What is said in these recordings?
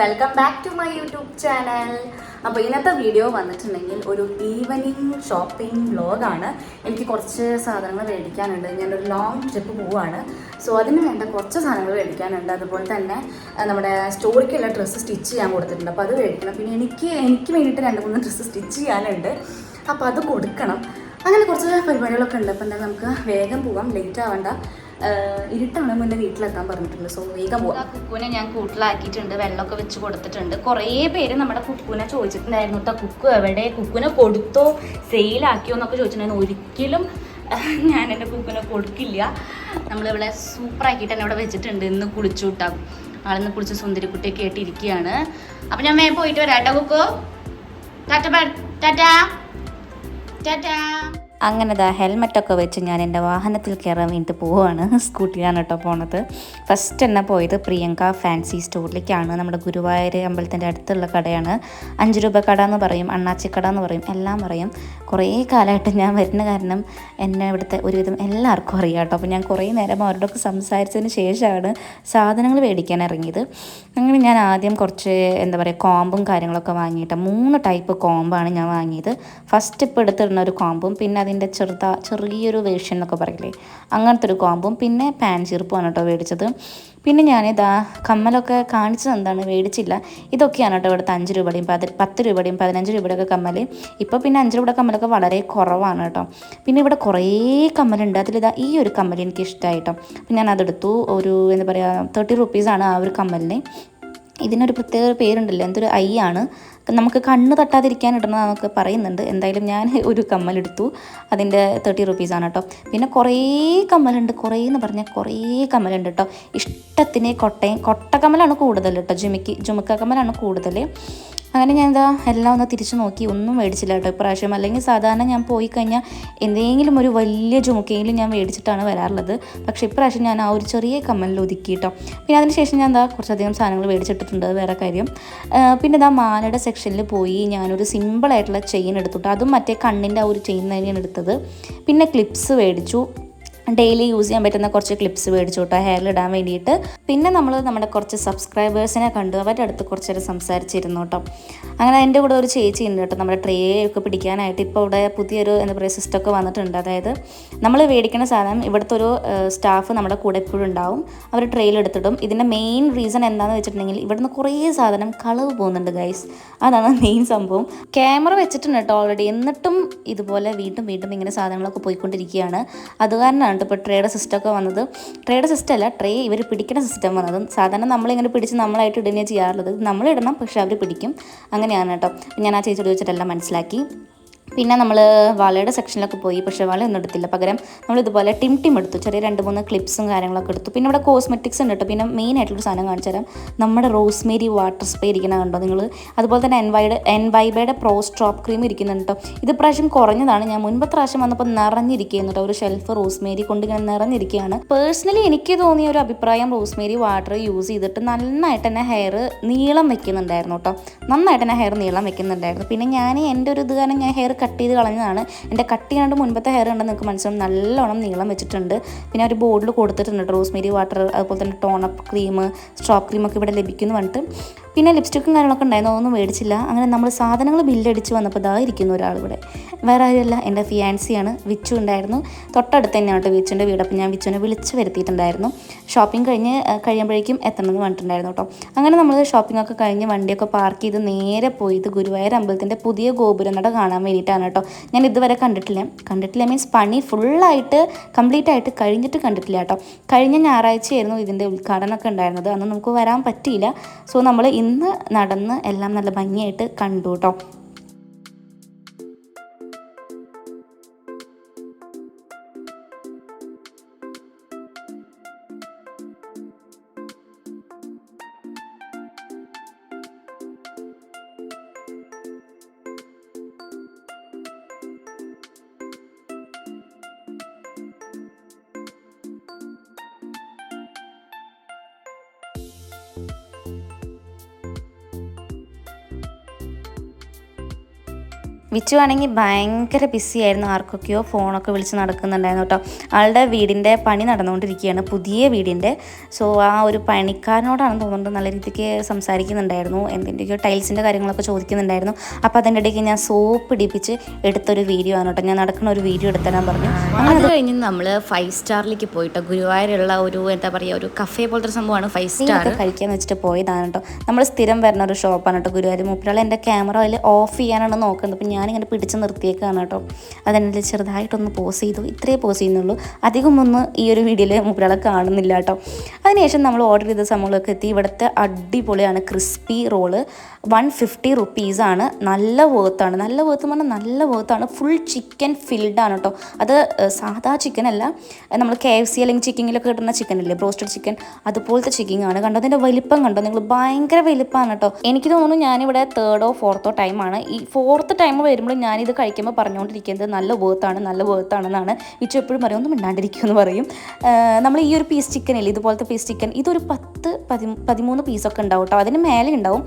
Welcome back to my YouTube channel അപ്പോൾ ഇന്നത്തെ video വന്നിട്ടുണ്ടെങ്കിൽ ഒരു ഈവനിങ് ഷോപ്പിംഗ് വ്ലോഗാണ് എനിക്ക് കുറച്ച് സാധനങ്ങൾ മേടിക്കാനുണ്ട്. ഞാനൊരു ലോങ് ട്രിപ്പ് പോവുകയാണ് സോ അതിന് വേണ്ട കുറച്ച് സാധനങ്ങൾ മേടിക്കാനുണ്ട്. അതുപോലെ തന്നെ നമ്മുടെ സ്റ്റോറിക്കുള്ള ഡ്രസ്സ് സ്റ്റിച്ച് ചെയ്യാൻ കൊടുത്തിട്ടുണ്ട്. അപ്പോൾ അത് മേടിക്കണം. പിന്നെ എനിക്ക് എനിക്ക് വേണ്ടിയിട്ട് രണ്ട് മൂന്ന് ഡ്രസ്സ് സ്റ്റിച്ച് ചെയ്യാനുണ്ട്. അപ്പോൾ അത് കൊടുക്കണം. അങ്ങനെ കുറച്ച് പരിപാടികളൊക്കെ ഉണ്ട്. അപ്പോൾ എന്തായാലും നമുക്ക് വേഗം പോവാം. ലേറ്റ് ആവണ്ട. ഇരുട്ടാണ് മുന്നേ വീട്ടിലെത്താൻ പറഞ്ഞിട്ടുണ്ട്. സോ വേഗം പോവാം. കുക്കുവിനെ ഞാൻ കൂട്ടിലാക്കിയിട്ടുണ്ട്. വെള്ളമൊക്കെ വെച്ച് കൊടുത്തിട്ടുണ്ട്. കുറേ പേര് നമ്മുടെ കുക്കുവിനെ ചോദിച്ചിട്ടുണ്ടായിരുന്നു കേട്ടോ കുക്കു എവിടെ? കുക്കുവിനെ കൊടുത്തോ? സെയിലാക്കിയോ എന്നൊക്കെ ചോദിച്ചിട്ടുണ്ടായിരുന്നു. ഒരിക്കലും ഞാൻ എന്റെ കുക്കുവിനെ കൊടുക്കില്ല. നമ്മളിവിടെ സൂപ്പറാക്കിയിട്ട് തന്നെ ഇവിടെ വെച്ചിട്ടുണ്ട്. ഇന്ന് കുളിച്ചു വിട്ടാം ആളിന്ന് കുളിച്ച് സുന്ദരിക്കുട്ടിയൊക്കെ ആയിട്ട് ഇരിക്കുകയാണ്. അപ്പം ഞാൻ വേഗം പോയിട്ട് വരാം കേട്ടോ കുക്കു. ടാറ്റ. ടാറ്റാ. ടാറ്റാ അങ്ങനെ ദാ ഹെൽമെറ്റൊക്കെ വെച്ച് ഞാൻ എന്റെ വാഹനത്തിൽ കയറാൻ വേണ്ടിയിട്ട് പോവുകയാണ് സ്കൂട്ടിയാണ് കേട്ടോ പോണത്. ഫസ്റ്റ് തന്നെ പോയത് പ്രിയങ്ക ഫാൻസി സ്റ്റോറിലേക്കാണ് നമ്മുടെ ഗുരുവായൂർ അമ്പലത്തിന്റെ അടുത്തുള്ള കടയാണ്. അഞ്ച് രൂപ കട എന്ന് പറയും അണ്ണാച്ചി കട എന്ന് പറയും എല്ലാം പറയും. കുറേ കാലമായിട്ട് ഞാൻ വരുന്ന കാരണം എന്നെ ഇവിടുത്തെ ഒരുവിധം എല്ലാവർക്കും അറിയാം കേട്ടോ. അപ്പോൾ ഞാൻ കുറേ നേരം അവരോടൊക്കെ സംസാരിച്ചതിന് ശേഷമാണ് സാധനങ്ങൾ മേടിക്കാൻ ഇറങ്ങിയത്. അങ്ങനെ ഞാൻ ആദ്യം കുറച്ച് എന്താ പറയുക കോമ്പും കാര്യങ്ങളൊക്കെ വാങ്ങിയിട്ട് മൂന്ന് ടൈപ്പ് കോമ്പാണ് ഞാൻ വാങ്ങിയത്. ഫസ്റ്റ് ഇപ്പോൾ എടുത്തിടുന്ന ഒരു കോമ്പും പിന്നെ അതിന്റെ ചെറുതാ ചെറിയൊരു വേഷ്യൻ എന്നൊക്കെ പറയില്ലേ? അങ്ങനത്തെ ഒരു കോമ്പും പിന്നെ പാൻ ചെറുപ്പമാണ് കേട്ടോ മേടിച്ചത്. പിന്നെ ഞാനിതാ കമ്മലൊക്കെ കാണിച്ചത് എന്താണ്? മേടിച്ചില്ല. ഇതൊക്കെയാണ് കേട്ടോ ഇവിടുത്തെ അഞ്ച് രൂപയുടെയും പതി പത്ത് രൂപയുടെയും പതിനഞ്ച് രൂപയുടെയൊക്കെ കമ്മൽ ഇപ്പോൾ പിന്നെ അഞ്ച് രൂപയുടെ കമ്മലൊക്കെ വളരെ കുറവാണ് കേട്ടോ. പിന്നെ ഇവിടെ കുറേ കമ്മലുണ്ട്. അതിലിതാ ഈ ഒരു കമ്മൽ എനിക്ക് ഇഷ്ടമായി കേട്ടോ അപ്പം ഞാൻ അതെടുത്തു ഒരു എന്താ പറയുക തേർട്ടി റുപ്പീസാണ് ആ ഒരു കമ്മലിന്. ഇതിനൊരു പ്രത്യേക പേരുണ്ടല്ലോ എന്തൊരു ഐ ആണ്. നമുക്ക് കണ്ണ് തട്ടാതിരിക്കാൻ ഇടണമെന്നൊക്കെ പറയുന്നുണ്ട്. എന്തായാലും ഞാൻ ഒരു കമ്മലെടുത്തു. അതിന്റെ തേർട്ടി റുപ്പീസാണ് കേട്ടോ. പിന്നെ കുറേ കമ്മലുണ്ട് കുറേ എന്ന് പറഞ്ഞാൽ കുറേ കമ്മലുണ്ട് കേട്ടോ. ഇഷ്ടത്തിന് കൊട്ടയും കൊട്ട കമ്മലാണ് കൂടുതൽ കേട്ടോ ജുമിക്ക് ജുമുക്ക കമ്മലാണ് കൂടുതൽ. അങ്ങനെ ഞാൻ എന്താ എല്ലാം ഒന്ന് തിരിച്ചു നോക്കി. ഒന്നും മേടിച്ചില്ല കേട്ടോ ഇപ്രാവശ്യം. അല്ലെങ്കിൽ സാധാരണ ഞാൻ പോയി കഴിഞ്ഞാൽ എന്തെങ്കിലും ഒരു വലിയ ജുമുക്കയിലും ഞാൻ മേടിച്ചിട്ടാണ് വരാറുള്ളത്. പക്ഷേ ഇപ്രാവശ്യം ഞാൻ ആ ഒരു ചെറിയ കമ്മലിൽ ഒതുക്കി കേട്ടോ. പിന്നെ അതിനുശേഷം ഞാൻ എന്താ കുറച്ചധികം സാധനങ്ങൾ മേടിച്ചിട്ടിട്ടുണ്ട്. വേറെ കാര്യം. പിന്നെ ഇതാ മാലയുടെ സെക്ഷനിൽ പോയി ഞാനൊരു സിമ്പിളായിട്ടുള്ള ചെയിൻ എടുത്തിട്ട്. അതും മറ്റേ കണ്ണിന്റെ ആ ഒരു ചെയിൻ തന്നെയാണ് എടുത്തത്. പിന്നെ ക്ലിപ്സ് മേടിച്ചു. ഡെയിലി യൂസ് ചെയ്യാൻ പറ്റുന്ന കുറച്ച് ക്ലിപ്സ് മേടിച്ചു കേട്ടോ ഹെയറിൽ ഇടാൻ വേണ്ടിയിട്ട്. പിന്നെ നമ്മൾ നമ്മുടെ കുറച്ച് സബ്സ്ക്രൈബേഴ്സിനെ കണ്ടു അവരുടെ അടുത്ത് കുറച്ച് നേരം സംസാരിച്ചിരുന്നു കേട്ടോ. അങ്ങനെ എന്റെ കൂടെ ഒരു ചേച്ചി ഉണ്ട് കേട്ടോ നമ്മുടെ ട്രേയൊക്കെ പിടിക്കാനായിട്ട്. ഇപ്പോൾ ഇവിടെ പുതിയൊരു എന്താ പറയുക സിസ്റ്റമൊക്കെ വന്നിട്ടുണ്ട്. അതായത് നമ്മൾ മേടിക്കുന്ന സാധനം ഇവിടുത്തെ ഒരു സ്റ്റാഫ് നമ്മുടെ കൂടെ എപ്പോഴും ഉണ്ടാവും. അവർ ട്രെയിൽ എടുത്തിടും. ഇതിന്റെ മെയിൻ റീസൺ എന്താണെന്ന് വെച്ചിട്ടുണ്ടെങ്കിൽ ഇവിടുന്ന് കുറേ സാധനം കളവ് പോകുന്നുണ്ട് ഗൈസ് അതാണ് മെയിൻ സംഭവം. ക്യാമറ വെച്ചിട്ടുണ്ട് കേട്ടോ ഓൾറെഡി എന്നിട്ടും ഇതുപോലെ വീണ്ടും വീണ്ടും ഇങ്ങനെ സാധനങ്ങളൊക്കെ പോയിക്കൊണ്ടിരിക്കുകയാണ്. അത് കാരണമാണ് കേട്ടോ ഇപ്പോൾ ട്രേയുടെ സിസ്റ്റമൊക്കെ വന്നത്. ട്രേയുടെ സിസ്റ്റം അല്ല ട്രേ ഇവർ പിടിക്കുന്ന സിസ്റ്റം വന്നത്. സാധാരണ നമ്മളിങ്ങനെ പിടിച്ച് നമ്മളായിട്ട് ഇടുന്നേ ചെയ്യാറുള്ളത്. നമ്മളിടണം പക്ഷേ അവർ പിടിക്കും. അങ്ങനെയാണ് കേട്ടോ. ഞാൻ ആ ചേച്ചിയോട് ചോദിച്ചിട്ടെല്ലാം മനസ്സിലാക്കി. പിന്നെ നമ്മൾ വളയുടെ സെക്ഷനിലൊക്കെ പോയി പക്ഷേ വള ഒന്നും എടുത്തില്ല. പകരം നമ്മൾ ഇതുപോലെ ടിം ടിം എടുത്തു. ചെറിയ രണ്ട് മൂന്ന് ക്ലിപ്സും കാര്യങ്ങളൊക്കെ എടുത്തു. പിന്നെ ഇവിടെ കോസ്മെറ്റിക്സ് ഉണ്ട് കേട്ടോ പിന്നെ മെയിൻ ആയിട്ടുള്ള സാധനം കാണിച്ചു തരാം. നമ്മുടെ റോസ്മേരി വാട്ടർ സ്പ്രേ ഇരിക്കുന്ന കണ്ടോ നിങ്ങൾ അതുപോലെ തന്നെ എൻവൈഡ് എൻവൈബയുടെ പ്രോ സ്ട്രോപ്പ് ക്രീം ഇരിക്കുന്നുണ്ട് കേട്ടോ ഇത് പ്രാവശ്യം കുറഞ്ഞതാണ്. ഞാൻ മുൻപത്തെ പ്രാവശ്യം വന്നപ്പോൾ നിറഞ്ഞിരിക്കുന്നു കേട്ടോ ഒരു ഷെൽഫ് റോസ്മേരി കൊണ്ട് ഇങ്ങനെ നിറഞ്ഞിരിക്കുകയാണ്. പേഴ്സണലി എനിക്ക് തോന്നിയ ഒരു അഭിപ്രായം റോസ്മേരി വാട്ടർ യൂസ് ചെയ്തിട്ട് നന്നായിട്ട് തന്നെ ഹെയർ നീളം വെക്കുന്നുണ്ടായിരുന്നു കേട്ടോ നന്നായിട്ട് തന്നെ ഹെയർ നീളം വെക്കുന്നുണ്ടായിരുന്നു. പിന്നെ ഞാൻ എന്റെ ഒരു ഇത് കാരണം ഞാൻ ഹെയർ കട്ട് ചെയ്ത് കളഞ്ഞതാണ്. എന്റെ കട്ട് ചെയ്യാണ്ട് മുൻപത്തെ ഹെയർ ഉണ്ടെന്ന് നിങ്ങൾക്ക് മനസ്സിലാവും നല്ലോണം നീളം വെച്ചിട്ടുണ്ട്. പിന്നെ ഒരു ബോർഡിൽ കൊടുത്തിട്ടുണ്ട് റോസ്മേരി വാട്ടർ അതുപോലെ തന്നെ ടോണപ്പ് ക്രീം സ്ട്രോപ്പ് ക്രീമൊക്കെ ഇവിടെ ലഭിക്കുന്നു പറഞ്ഞിട്ട്. പിന്നെ ലിപ്സ്റ്റിക്കും കാര്യങ്ങളൊക്കെ ഉണ്ടായിരുന്നു ഒന്നും മേടിച്ചില്ല. അങ്ങനെ നമ്മൾ സാധനങ്ങൾ ബില്ലടിച്ച് വന്നപ്പോൾ ഇതാ ഇരിക്കുന്നു ഒരാൾ ഇവിടെ. വേറെ ആരുമല്ല എന്റെ ഫിയാൻസിയാണ് വിച്ചു ഉണ്ടായിരുന്നു. തൊട്ടടുത്ത് തന്നെയാണ് കേട്ടോ വിച്ചുന്റെ വീട്. അപ്പോൾ ഞാൻ വിച്ചുവിനെ വിളിച്ച് വരുത്തിയിട്ടുണ്ടായിരുന്നു. ഷോപ്പിംഗ് കഴിഞ്ഞ് കഴിയുമ്പോഴേക്കും എത്തണമെന്ന് പറഞ്ഞിട്ടുണ്ടായിരുന്നു കേട്ടോ. അങ്ങനെ നമ്മൾ ഷോപ്പിംഗ് ഒക്കെ കഴിഞ്ഞ് വണ്ടിയൊക്കെ പാർക്ക് ചെയ്ത് നേരെ പോയത് ഗുരുവായൂർ അമ്പലത്തിന്റെ പുതിയ ഗോപുരം നട കാണാൻ വേണ്ടിയിട്ടാണ് കേട്ടോ. ഞാൻ ഇതുവരെ കണ്ടിട്ടില്ല. കണ്ടിട്ടില്ല മീൻസ് പണി ഫുള്ളായിട്ട് കംപ്ലീറ്റ് ആയിട്ട് കഴിഞ്ഞിട്ട് കണ്ടിട്ടില്ല കേട്ടോ. കഴിഞ്ഞ ഞായറാഴ്ചയായിരുന്നു ഇതിന്റെ ഉദ്ഘാടനമൊക്കെ ഉണ്ടായിരുന്നത്. അന്ന് നമുക്ക് വരാൻ പറ്റിയില്ല. സോ നമ്മൾ ഇന്ന് നടന്ന് എല്ലാം നല്ല ഭംഗിയായിട്ട് കണ്ടു കേട്ടോ വിച്ചു ആണെങ്കിൽ ഭയങ്കര ബിസി ആയിരുന്നു. ആർക്കൊക്കെയോ ഫോണൊക്കെ വിളിച്ച് നടക്കുന്നുണ്ടായിരുന്നു കേട്ടോ. ആളുടെ വീടിന്റെ പണി നടന്നുകൊണ്ടിരിക്കുകയാണ് പുതിയ വീടിന്റെ. സോ ആ ഒരു പണിക്കാരനോടാണെന്ന് തോന്നുന്നത് നല്ല രീതിക്ക് സംസാരിക്കുന്നുണ്ടായിരുന്നു. എന്തിന്റെയൊക്കെയോ ടൈൽസിന്റെ കാര്യങ്ങളൊക്കെ ചോദിക്കുന്നുണ്ടായിരുന്നു. അപ്പോൾ അതിന്റെ ഇടയ്ക്ക് ഞാൻ സോപ്പ് ഇടിപ്പിച്ച് എടുത്തൊരു വീഡിയോ ആണ് കേട്ടോ. ഞാൻ നടക്കുന്ന ഒരു വീഡിയോ എടുത്തരാൻ പറഞ്ഞു. അത് കഴിഞ്ഞ് നമ്മൾ ഫൈവ് സ്റ്റാറിലേക്ക് പോയിട്ട്. ഗുരുവായൂരുള്ള ഒരു എന്താ പറയുക ഒരു കഫേ പോലത്തെ സംഭവമാണ് ഫൈവ് സ്റ്റാർ ഒക്കെ കഴിക്കാൻ വെച്ചിട്ട് പോയതാണ് കേട്ടോ. നമ്മൾ സ്ഥിരം വരുന്ന ഒരു ഷോപ്പാണ് കേട്ടോ ഗുരുവായൂർ. മൂപ്പരാൾ എന്റെ ക്യാമറ അതിൽ ഓഫ് ചെയ്യാനാണ് നോക്കുന്നത്. അപ്പം ഞാനിങ്ങനെ പിടിച്ച് നിർത്തിയേക്കാണ് കേട്ടോ. അതെന്നെ ചെറുതായിട്ടൊന്ന് പോസ് ചെയ്തു. ഇത്രേ പോസ് ചെയ്യുന്നുള്ളൂ. അധികം ഒന്നും ഈ ഒരു വീഡിയോയിൽ മൂപ്പരാളെ കാണുന്നില്ല കേട്ടോ. അതിനുശേഷം നമ്മൾ ഓർഡർ ചെയ്ത സംഭവങ്ങളൊക്കെ എത്തി. ഇവിടുത്തെ അടിപൊളിയാണ് ക്രിസ്പി റോൾ വൺ ഫിഫ്റ്റി റുപ്പീസാണ്. നല്ല വേർത്താണ് നല്ല വേർത്ത് എന്ന് പറഞ്ഞാൽ നല്ല വേർത്താണ് ഫുൾ ചിക്കൻ ഫിൽഡ് ആണ് കേട്ടോ അത് സാധാ ചിക്കൻ അല്ല. നമ്മൾ കെ എഫ് സി അല്ലെങ്കിൽ ചിക്കനിലൊക്കെ കിട്ടുന്ന ചിക്കൻ അല്ലേ ബ്രോസ്റ്റഡ് ചിക്കൻ അതുപോലത്തെ ചിക്കൻ ആണ്. കണ്ടോ? അതിന്റെ വലിപ്പം കണ്ടോ? നിങ്ങൾ ഭയങ്കര വലിപ്പമാണ് കേട്ടോ എനിക്ക് തോന്നുന്നു ഞാനിവിടെ തേർഡോ ഫോർത്തോ ടൈമാണ് ഈ ഫോർത്ത് ടൈം വരുമ്പോൾ ഞാനിത് കഴിക്കുമ്പോൾ പറഞ്ഞുകൊണ്ടിരിക്കുന്നത് നല്ല വേർത്താണ് നല്ല വേർത്താണെന്നാണ് ഇച്ച എപ്പോഴും പറയും ഒന്നും മിണ്ടാണ്ടിരിക്കുമെന്ന് പറയും. നമ്മൾ ഈ ഒരു പീസ് ചിക്കൻ ഇല്ലേ? ഇതുപോലത്തെ പീസ് ചിക്കൻ ഇതൊരു പത്ത് പതി പതിമൂന്ന് പീസൊക്കെ ഉണ്ടാവും കേട്ടോ അതിന് മേലെ ഉണ്ടാവും.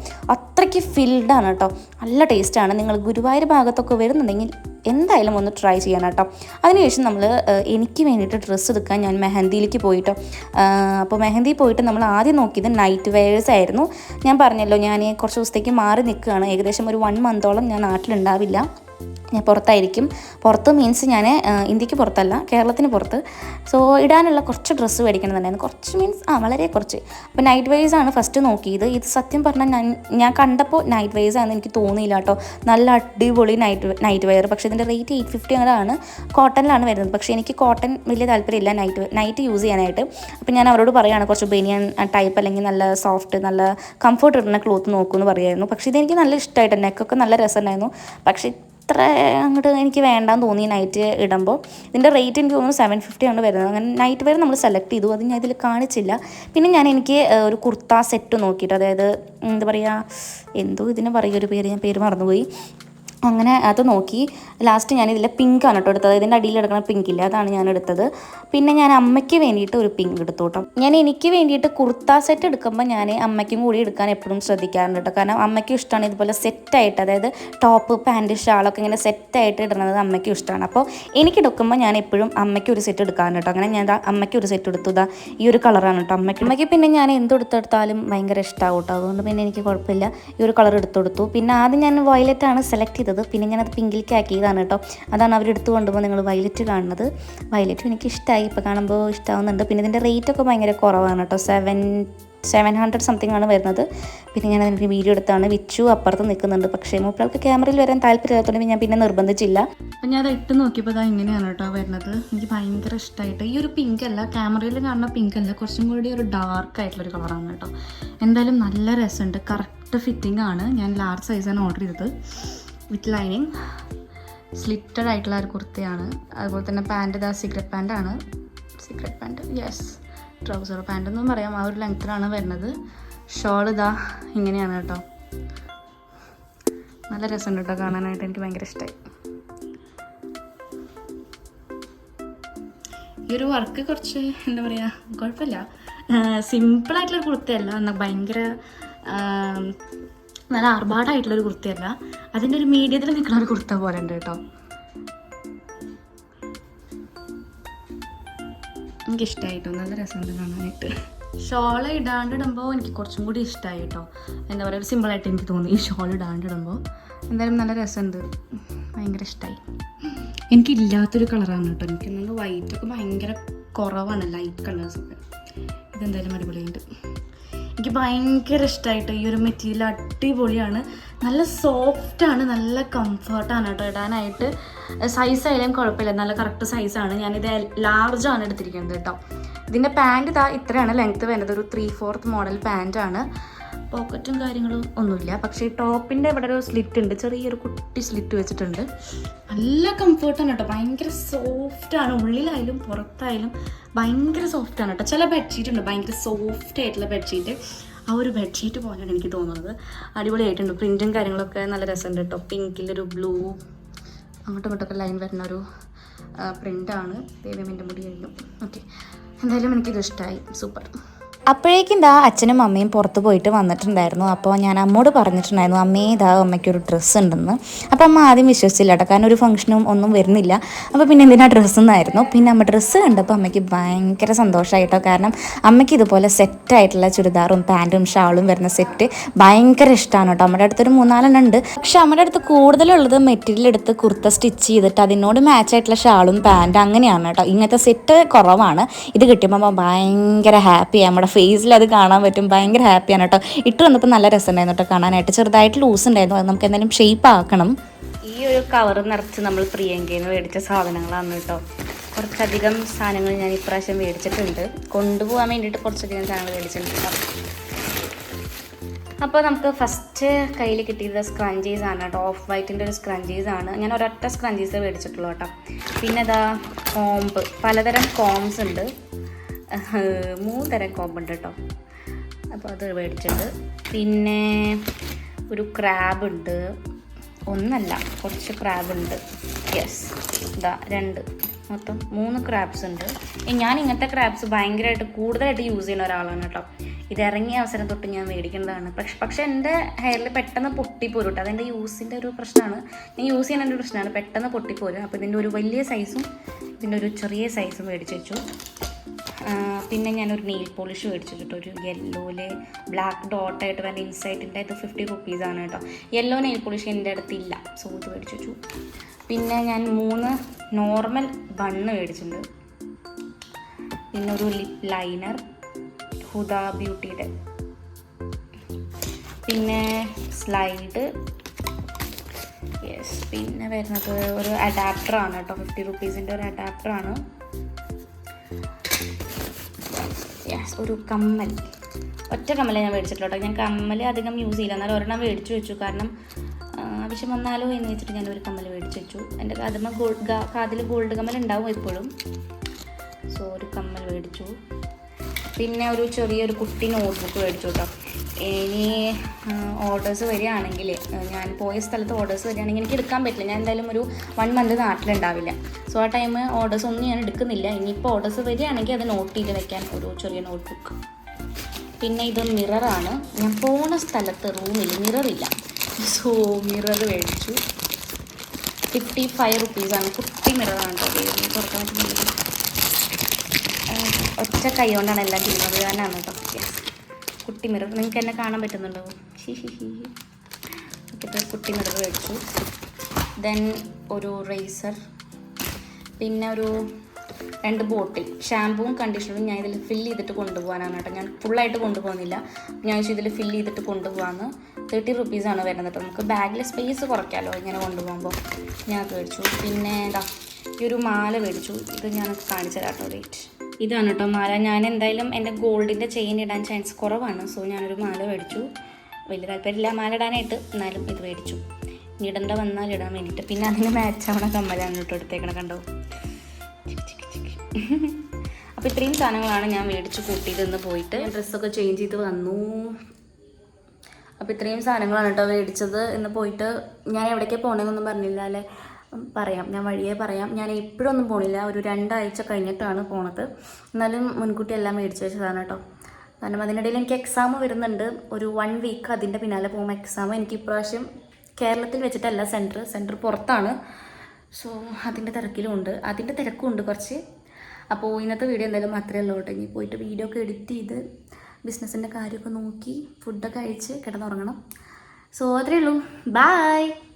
അത്രയ്ക്ക് ഫിൽഡാണ് കേട്ടോ നല്ല ടേസ്റ്റാണ് നിങ്ങൾ ഗുരുവായൂർ ഭാഗത്തൊക്കെ വരുന്നുണ്ടെങ്കിൽ എന്തായാലും ഒന്ന് ട്രൈ ചെയ്യണം കേട്ടോ അതിനുശേഷം നമ്മൾ എനിക്ക് വേണ്ടിയിട്ട് ഡ്രസ്സ് എടുക്കാൻ ഞാൻ മെഹന്തിയിലേക്ക് പോയിട്ടോ. അപ്പോൾ മെഹന്തി പോയിട്ട് നമ്മൾ ആദ്യം നോക്കിയത് നൈറ്റ് വെയേഴ്സ് ആയിരുന്നു. ഞാൻ പറഞ്ഞല്ലോ ഞാൻ കുറച്ച് ദിവസത്തേക്ക് മാറി നിൽക്കുകയാണ്. ഏകദേശം ഒരു വൺ മന്തോളം ഞാൻ നാട്ടിലുണ്ടാവില്ല. ഞാൻ പുറത്തായിരിക്കും. പുറത്ത് മീൻസ് ഞാൻ ഇന്ത്യയ്ക്ക് പുറത്തല്ല കേരളത്തിന് പുറത്ത്. സോ ഇടാനുള്ള കുറച്ച് ഡ്രസ്സ് മേടിക്കണമെന്നുണ്ടായിരുന്നു. കുറച്ച് മീൻസ് ആ വളരെ കുറച്ച്. അപ്പോൾ നൈറ്റ് വൈസ് ആണ് ഫസ്റ്റ് നോക്കിയത്. ഇത് സത്യം പറഞ്ഞാൽ ഞാൻ ഞാൻ കണ്ടപ്പോൾ നൈറ്റ് വൈസ് ആണെന്ന് എനിക്ക് തോന്നിയില്ല കേട്ടോ. നല്ല അടിപൊളി നൈറ്റ് നൈറ്റ് വെയർ പക്ഷേ ഇതിന്റെ റേറ്റ് എയ്റ്റ് ഫിഫ്റ്റി അങ്ങനെയാണ് കോട്ടണിലാണ് വരുന്നത്. പക്ഷേ എനിക്ക് കോട്ടൺ വലിയ താല്പര്യമില്ല നൈറ്റ് നൈറ്റ് യൂസ് ചെയ്യാനായിട്ട്. അപ്പോൾ ഞാൻ അവരോട് പറയുകയാണ് കുറച്ച് ബനിയൻ ടൈപ്പ് അല്ലെങ്കിൽ നല്ല സോഫ്റ്റ് നല്ല കംഫർട്ട് ഇടുന്ന ക്ലോത്ത് നോക്കുമെന്ന് പറയുമായിരുന്നു പക്ഷേ ഇതെനിക്ക് നല്ല ഇഷ്ടമായിട്ട് നെക്കൊക്കെ നല്ല രസമുണ്ടായിരുന്നു. പക്ഷേ ഇത്ര അങ്ങോട്ട് എനിക്ക് വേണ്ടാന്ന് തോന്നി നൈറ്റ് ഇടുമ്പോൾ ഇതിന്റെ റേറ്റ് എനിക്ക് തോന്നുന്നു സെവൻ ഫിഫ്റ്റി ആണ് വരുന്നത്. അങ്ങനെ നൈറ്റ് വെയർ നമ്മൾ സെലക്ട് ചെയ്തു. അത് ഞാൻ ഇതിൽ കാണിച്ചില്ല. പിന്നെ ഞാൻ എനിക്ക് ഒരു കുർത്ത സെറ്റ് നോക്കിയിട്ട് അതായത് എന്താ പറയുക എന്തോ ഇതിന് പറയുക ഒരു പേര് ഞാൻ പേര് മറന്നുപോയി. അങ്ങനെ അത് നോക്കി. ലാസ്റ്റ് ഞാൻ ഇതിലെ പിങ്ക് ആണ് കേട്ടോ എടുത്തത്. ഇതിന്റെ അടിയിൽ എടുക്കുന്ന പിങ്ക് ഇല്ല അതാണ് ഞാൻ എടുത്തത്. പിന്നെ ഞാൻ അമ്മയ്ക്ക് വേണ്ടിയിട്ട് ഒരു പിങ്ക് എടുത്തു കേട്ടോ ഞാൻ എനിക്ക് വേണ്ടിയിട്ട് കുർത്ത സെറ്റ് എടുക്കുമ്പോൾ ഞാൻ അമ്മയ്ക്കും കൂടി എടുക്കാൻ എപ്പോഴും ശ്രദ്ധിക്കാറുണ്ട് കേട്ടോ. കാരണം അമ്മയ്ക്ക് ഇഷ്ടമാണ് ഇതുപോലെ സെറ്റായിട്ട് അതായത് ടോപ്പ് പാന്റ് ഷാളൊക്കെ ഇങ്ങനെ സെറ്റായിട്ട് ഇടുന്നത് അമ്മയ്ക്കും ഇഷ്ടമാണ്. അപ്പോൾ എനിക്ക് എടുക്കുമ്പോൾ ഞാൻ എപ്പോഴും അമ്മയ്ക്ക് ഒരു സെറ്റ് എടുക്കാറുണ്ട് കേട്ടോ. അങ്ങനെ ഞാൻ അമ്മയ്ക്ക് ഒരു സെറ്റ് എടുത്തു. ഇതാ ഈ ഒരു കളറാണ് കേട്ടോ അമ്മയ്ക്ക്. അമ്മയ്ക്ക് പിന്നെ ഞാൻ എന്തെടുത്തെടുത്താലും ഭയങ്കര ഇഷ്ടമാവും കേട്ടോ. അതുകൊണ്ട് പിന്നെ എനിക്ക് കുഴപ്പമില്ല. ഈ ഒരു കളർ എടുത്തെടുത്തു പിന്നെ ആദ്യം ഞാൻ വയലറ്റാണ് സെലക്ട് ചെയ്തത്. പിന്നെ ഞാനത് പിങ്കിലേക്ക് ആക്കിയതാണ് കേട്ടോ. അതാണ് അവർ എടുത്തു കൊണ്ടുപോകുമ്പോൾ നിങ്ങൾ വയലറ്റ് കാണുന്നത്. വൈലറ്റ് എനിക്ക് ഇഷ്ടമായി ഇപ്പോൾ കാണുമ്പോൾ ഇഷ്ടമാവുന്നുണ്ട് പിന്നെ ഇതിന്റെ റേറ്റ് ഒക്കെ ഭയങ്കര കുറവാണ് കേട്ടോ. സെവൻ സെവൻ ഹൺഡ്രഡ് സംതിങ് ആണ് വരുന്നത്. പിന്നെ ഞാൻ അതിന്റെ വീഡിയോ എടുത്താണ്. വിച്ചു അപ്പുറത്ത് നിൽക്കുന്നുണ്ട്. പക്ഷേ മൂപ്പൾക്ക് ക്യാമറയിൽ വരാൻ താല്പര്യമില്ലാത്തതുകൊണ്ട് ഞാൻ പിന്നെ നിർബന്ധിച്ചില്ല. അപ്പം ഞാൻ അത് ഇട്ട് നോക്കിയപ്പോൾ അതാ ഇങ്ങനെയാണ് കേട്ടോ വരുന്നത്. എനിക്ക് ഭയങ്കര ഇഷ്ടമായിട്ട് ഈ ഒരു പിങ്ക് അല്ല ക്യാമറയിൽ കാണുന്ന പിങ്ക് അല്ല കുറച്ചും കൂടി ഒരു ഡാർക്ക് ആയിട്ടുള്ളൊരു കളറാണ് കേട്ടോ. എന്തായാലും നല്ല രസമുണ്ട്. കറക്റ്റ് ഫിറ്റിംഗ് ആണ്. ഞാൻ ലാർജ് സൈസാണ് ഓർഡർ ചെയ്തത്. With lining. സ്ലിറ്റഡ് ആയിട്ടുള്ള ഒരു കുർത്തയാണ്. അതുപോലെ തന്നെ പാന്റ് ഇതാ secret പാന്റാണ് secret pant yes trouser pant എന്നും പറയാം. ആ ഒരു ലെങ്ത്തിലാണ് വരുന്നത്. ഷോൾ ഇതാ ഇങ്ങനെയാണ് കേട്ടോ. നല്ല രസമുണ്ട് കേട്ടോ കാണാനായിട്ട്. എനിക്ക് ഭയങ്കര ഇഷ്ടമായി ഈ ഒരു വർക്ക് കുറച്ച് എന്താ പറയുക കുഴപ്പമില്ല. സിമ്പിളായിട്ടുള്ളൊരു കുർത്തയല്ല. എന്നാൽ ഭയങ്കര നല്ല ആർഭാടായിട്ടുള്ളൊരു കുർത്തിയല്ല. അതിന്റെ ഒരു മീഡിയത്തിൽ നിൽക്കുന്ന ഒരു കുർത്ത പോലെ ഉണ്ട് കേട്ടോ. എനിക്കിഷ്ടമായിട്ടോ നല്ല രസമുണ്ട് കാണാനായിട്ട്. ഷോൾ ഇടാണ്ടിടുമ്പോൾ എനിക്ക് കുറച്ചും കൂടി ഇഷ്ടമായി കേട്ടോ. എന്താ പറയുക സിമ്പിളായിട്ട് എനിക്ക് തോന്നി. ഈ ഷോൾ ഇടാണ്ടിടുമ്പോൾ എന്തായാലും നല്ല രസമുണ്ട്. ഭയങ്കര ഇഷ്ടമായി എനിക്കില്ലാത്തൊരു കളറാണ് കേട്ടോ. എനിക്ക് വൈറ്റ് ഒക്കെ ഭയങ്കര കുറവാണ്. ലൈറ്റ് കളേഴ്സൊക്കെ ഇതെന്തായാലും അടിപൊളിയുണ്ട് എനിക്ക് ഭയങ്കര ഇഷ്ടമായിട്ട് ഈ ഒരു മെറ്റീരിയൽ അടിപൊളിയാണ്. നല്ല സോഫ്റ്റാണ് നല്ല കംഫർട്ടാണ് കേട്ടോ ഇടാനായിട്ട്. സൈസ് ആയാലും കുഴപ്പമില്ല നല്ല കറക്റ്റ് സൈസാണ് ഞാനിത് ലാർജാണ് എടുത്തിരിക്കുന്നത് കേട്ടോ. ഇതിന്റെ പാന്റ് ഇതാ ഇത്രയാണ് ലെങ്ത്ത് വരുന്നത്. ഒരു ത്രീ ഫോർത്ത് മോഡൽ പാന്റാണ് പോക്കറ്റും കാര്യങ്ങളും ഒന്നുമില്ല. പക്ഷേ ഈ ടോപ്പിന്റെ ഇവിടെ ഒരു സ്ലിറ്റ് ഉണ്ട്. ചെറിയൊരു കുട്ടി സ്ലിറ്റ് വെച്ചിട്ടുണ്ട്. നല്ല കംഫർട്ടാണ് കേട്ടോ. ഭയങ്കര സോഫ്റ്റാണ് ഉള്ളിലായാലും പുറത്തായാലും ഭയങ്കര സോഫ്റ്റാണ് കേട്ടോ. ചില ബെഡ്ഷീറ്റ് ഉണ്ട്. ഭയങ്കര സോഫ്റ്റ് ആയിട്ടുള്ള ബെഡ്ഷീറ്റ് ആ ഒരു ബെഡ്ഷീറ്റ് പോലെയാണ് എനിക്ക് തോന്നുന്നത്. അടിപൊളിയായിട്ടുണ്ട്. പ്രിന്റും കാര്യങ്ങളൊക്കെ നല്ല രസമുണ്ട് കേട്ടോ. പിങ്കിലൊരു ബ്ലൂ അങ്ങോട്ടും ഇങ്ങോട്ടൊക്കെ ലൈൻ വരുന്ന ഒരു പ്രിന്റാണ് ദേവ്യമിന്റെ മുടി കഴിഞ്ഞു ഓക്കെ എന്തായാലും എനിക്കിത് ഇഷ്ടമായി സൂപ്പർ അപ്പോഴേക്കും ഇതാ അച്ഛനും അമ്മയും പുറത്ത് പോയിട്ട് വന്നിട്ടുണ്ടായിരുന്നു. അപ്പോൾ ഞാൻ അമ്മോട് പറഞ്ഞിട്ടുണ്ടായിരുന്നു അമ്മേ ഇതാ അമ്മയ്ക്കൊരു ഡ്രസ്സ് ഉണ്ടെന്ന്. അപ്പോൾ അമ്മ ആദ്യം വിശ്വസിച്ചില്ല കേട്ടോ കാരണം ഒരു ഫംഗ്ഷനും ഒന്നും വരുന്നില്ല. അപ്പോൾ പിന്നെ എന്തിനാ ഡ്രസ്സ് എന്നായിരുന്നു പിന്നെ അമ്മ ഡ്രസ്സ് കണ്ടപ്പോൾ അമ്മയ്ക്ക് ഭയങ്കര സന്തോഷമായിട്ടോ കാരണം അമ്മയ്ക്ക് ഇതുപോലെ സെറ്റായിട്ടുള്ള ചുരിദാറും പാന്റും ഷാളും വരുന്ന സെറ്റ് ഭയങ്കര ഇഷ്ടമാണ് കേട്ടോ. അമ്മയുടെ അടുത്തൊരു മൂന്നാലെണ്ണം ഉണ്ട്. പക്ഷെ അമ്മയുടെ അടുത്ത് കൂടുതലുള്ളത് മെറ്റീരിയൽ എടുത്ത് കുർത്ത സ്റ്റിച്ച് ചെയ്തിട്ട് അതിനോട് മാച്ച് ആയിട്ടുള്ള ഷാളും പാന്റും അങ്ങനെയാണ് കേട്ടോ. ഇങ്ങനത്തെ സെറ്റ് കുറവാണ്. ഇത് കിട്ടിയപ്പോൾ ഭയങ്കര ഹാപ്പി നമ്മുടെ ഫേസിൽ അത് കാണാൻ പറ്റും. ഭയങ്കര ഹാപ്പിയാണ് കേട്ടോ. ഇട്ട് വന്നപ്പോൾ നല്ല രസമുണ്ടായിരുന്നു കേട്ടോ കാണാനായിട്ട്. ചെറുതായിട്ട് ലൂസ് ഉണ്ടായിരുന്നു. നമുക്ക് എന്തായാലും ഷേപ്പ് ആക്കണം. ഈ ഒരു കവർ നിറച്ച് നമ്മൾ പ്രിയങ്കയിൽ നിന്ന് മേടിച്ച സാധനങ്ങളാണ് കേട്ടോ. കുറച്ചധികം സാധനങ്ങൾ ഞാൻ ഇപ്രാവശ്യം മേടിച്ചിട്ടുണ്ട്. കൊണ്ടുപോകാൻ വേണ്ടിയിട്ട് കുറച്ചധികം സാധനങ്ങൾ മേടിച്ചിട്ടുണ്ട് അപ്പോൾ നമുക്ക് ഫസ്റ്റ് കയ്യിൽ കിട്ടിയത് സ്ക്രഞ്ചീസ് ആണ് കേട്ടോ. ഓഫ് വൈറ്റിന്റെ ഒരു സ്ക്രഞ്ചീസ് ആണ്. ഞാൻ ഒരൊറ്റ സ്ക്രഞ്ചീസ് മേടിച്ചിട്ടുള്ളൂ കേട്ടോ. പിന്നെ ഇതാ കോംബ് പലതരം കോംസ് ഉണ്ട്. മൂന്ന് തരം കോംബ് ഉണ്ട് കേട്ടോ അപ്പോൾ അത് മേടിച്ചിട്ടുണ്ട് പിന്നെ ഒരു ക്രാബ് ഉണ്ട് ഒന്നല്ല കുറച്ച് ക്രാബ് ഉണ്ട് യെസ് ഇതാ രണ്ട്. മൊത്തം മൂന്ന് ക്രാബ്സ് ഉണ്ട്. ഞാൻ ഇങ്ങനത്തെ ക്രാബ്സ് ഭയങ്കരമായിട്ട് കൂടുതലായിട്ട് യൂസ് ചെയ്യുന്ന ഒരാളാണ് കേട്ടോ ഇത് ഇറങ്ങിയ അവസരം തൊട്ട് ഞാൻ മേടിക്കുന്നതാണ് പക്ഷെ പക്ഷെ എന്റെ ഹെയറിൽ പെട്ടെന്ന് പൊട്ടിപ്പോരും കേട്ടോ അതെന്റെ യൂസിന്റെ ഒരു പ്രശ്നമാണ്. ഞാൻ യൂസ് ചെയ്യുന്ന ഒരു പ്രശ്നമാണ്. പെട്ടെന്ന് പൊട്ടിപ്പോരും. അപ്പോൾ ഇതിന്റെ ഒരു വലിയ സൈസും ഇതിന്റെ ഒരു ചെറിയ സൈസും മേടിച്ച് വെച്ചു. പിന്നെ ഞാനൊരു നെയിൽ പോളിഷ് മേടിച്ചു കേട്ടോ ഒരു യെല്ലോയിൽ ബ്ലാക്ക് ഡോട്ടായിട്ട് വരുന്ന ഇൻസൈറ്റിന്റെ ഇത് ഫിഫ്റ്റി ആണ് കേട്ടോ. യെല്ലോ നെയിൽ പോളിഷ് എന്റെ അടുത്തില്ല സോ ഇത് മേടിച്ചു വെച്ചു. പിന്നെ ഞാൻ മൂന്ന് നോർമൽ ബണ്ണ് മേടിച്ചിട്ടുണ്ട്. പിന്നെ ഒരു ലിപ് ലൈനർ ഹുദ ബ്യൂട്ടിയുടെ പിന്നെ സ്ലൈഡ് യെസ് പിന്നെ വരുന്നത് ഒരു അഡാപ്റ്ററാണ് കേട്ടോ. ഫിഫ്റ്റി റുപ്പീസിന്റെ ഒരു അഡാപ്റ്ററാണ് യെസ് ഒരു കമ്മൽ. ഒറ്റ കമ്മലേ ഞാൻ മേടിച്ചിട്ടുള്ളൂ ഞാൻ കമ്മൽ അധികം യൂസ് ചെയ്യില്ല. എന്നാലും ഒരെണ്ണം മേടിച്ചു വെച്ചു. കാരണം ആവശ്യം വന്നാലോ എന്ന് വെച്ചിട്ട് ഞാൻ ഒരു കമ്മൽ മേടിച്ചു വെച്ചു. എന്റെ കാതിമ ഗോൾഡ് കാതിൽ ഗോൾഡ് കമ്മൽ ഉണ്ടാവും എപ്പോഴും. സോ ഒരു കമ്മൽ മേടിച്ചു. പിന്നെ ഒരു ചെറിയൊരു കുട്ടി നോട്ട്ബുക്ക് മേടിച്ചു കേട്ടോ. ഇനി ഓർഡേഴ്സ് വരികയാണെങ്കിൽ ഞാൻ പോയ സ്ഥലത്ത് ഓർഡേഴ്സ് വരികയാണെങ്കിൽ എനിക്ക് എടുക്കാൻ പറ്റില്ല. ഞാൻ എന്തായാലും ഒരു വൺ മന്ത് നാട്ടിലുണ്ടാവില്ല. സോ ആ ടൈം ഓർഡേഴ്സ് ഒന്നും ഞാൻ എടുക്കുന്നില്ല. ഇനിയിപ്പോൾ ഓർഡേഴ്സ് വരികയാണെങ്കിൽ അത് നോട്ട് ചെയ്ത് വെക്കാൻ ഒരു ചെറിയ നോട്ട്ബുക്ക് പിന്നെ ഇത് മിററാണ് ഞാൻ പോണ സ്ഥലത്ത് റൂമിൽ മിററില്ല സോ മിറർ മേടിച്ചു. ഫിഫ്റ്റി ഫൈവ് റുപ്പീസാണ് കുട്ടി മിററാണ് കേട്ടോ ഒറ്റ കൈ കൊണ്ടാണ് എല്ലാം ചെയ്യുന്നത്. ഞാനാണ് കേട്ടോ. കുട്ടി മിറർ. നിങ്ങൾക്ക് എന്നെ കാണാൻ പറ്റുന്നുണ്ടോ? ഹി ഹി ഹി ഓക്കെ കുട്ടി മിറർ മേടിച്ചു ദെൻ ഒരു റേസർ പിന്നെ ഒരു രണ്ട് ബോട്ടിൽ ഷാമ്പുവും കണ്ടീഷണറും ഞാൻ ഇതിൽ ഫില്ല് ചെയ്തിട്ട് കൊണ്ടുപോകാനാണ് കേട്ടോ. ഞാൻ ഫുള്ളായിട്ട് കൊണ്ടുപോകുന്നില്ല. ഞാൻ ഇതിൽ ഫില്ല് ചെയ്തിട്ട് കൊണ്ടുപോകാമെന്ന് തേർട്ടി റുപ്പീസാണ് വരുന്നത് നമുക്ക് ബാഗിൽ സ്പേസ് കുറയ്ക്കാമല്ലോ ഇങ്ങനെ കൊണ്ടുപോകുമ്പോൾ ഞാൻ അത് മേടിച്ചു. പിന്നെ എന്താ ഈ ഒരു മാല മേടിച്ചു. ഇത് ഞാൻ കാണിച്ചു തരാം കേട്ടോ വെയിറ്റ് ഇതാണ് കേട്ടോ മാല. ഞാൻ എന്തായാലും എന്റെ ഗോൾഡിന്റെ ചെയിൻ ഇടാൻ ചാൻസ് കുറവാണ്. സോ ഞാനൊരു മാല മേടിച്ചു. വലിയ താല്പര്യമില്ല മാല ഇടാനായിട്ട്. എന്നാലും ഇത് മേടിച്ചു. ഇടണ്ട വന്നാൽ ഇടാൻ വേണ്ടിയിട്ട്. പിന്നെ അതിന് മാച്ച് ആവണ കമ്മലാണ് കേട്ടോ എടുത്തേക്കണ കണ്ടോ? അപ്പോൾ ഇത്രയും സാധനങ്ങളാണ് ഞാൻ മേടിച്ച് കൂട്ടിയിട്ട് ഇന്ന് പോയിട്ട്. ഡ്രസ്സൊക്കെ ചേഞ്ച് ചെയ്ത് വന്നു. അപ്പോൾ ഇത്രയും സാധനങ്ങളാണ് കേട്ടോ മേടിച്ചത്. ഇന്ന് പോയിട്ട് ഞാൻ എവിടേക്കാണ് പോകണമെന്നൊന്നും പറഞ്ഞില്ല അല്ലേ? പറയാം ഞാൻ വഴിയേ പറയാം. ഞാൻ എപ്പോഴൊന്നും പോണില്ല. ഒരു രണ്ടാഴ്ച കഴിഞ്ഞിട്ടാണ് പോണത്. എന്നാലും മുൻകൂട്ടി എല്ലാം മേടിച്ച് വെച്ചതാണ് കേട്ടോ. കാരണം അതിനിടയിൽ എനിക്ക് എക്സാം വരുന്നുണ്ട്. ഒരു വൺ വീക്ക് അതിന്റെ പിന്നാലെ പോകുമ്പോൾ എക്സാം എനിക്ക് ഇപ്രാവശ്യം കേരളത്തിൽ വെച്ചിട്ടല്ല സെന്റർ സെന്റർ പുറത്താണ്. സോ അതിന്റെ തിരക്കിലും ഉണ്ട്. അതിന്റെ തിരക്കും ഉണ്ട് കുറച്ച്. അപ്പോൾ ഇന്നത്തെ വീഡിയോ എന്തായാലും മാത്രമേ ഉള്ളൂ കേട്ടോ. ഇനി പോയിട്ട് വീഡിയോ ഒക്കെ എഡിറ്റ് ചെയ്ത് ബിസിനസ്സിന്റെ കാര്യമൊക്കെ നോക്കി ഫുഡൊക്കെ കഴിച്ച് കിടന്നുറങ്ങണം. സോ അത്രയേ ഉള്ളൂ. ബായ്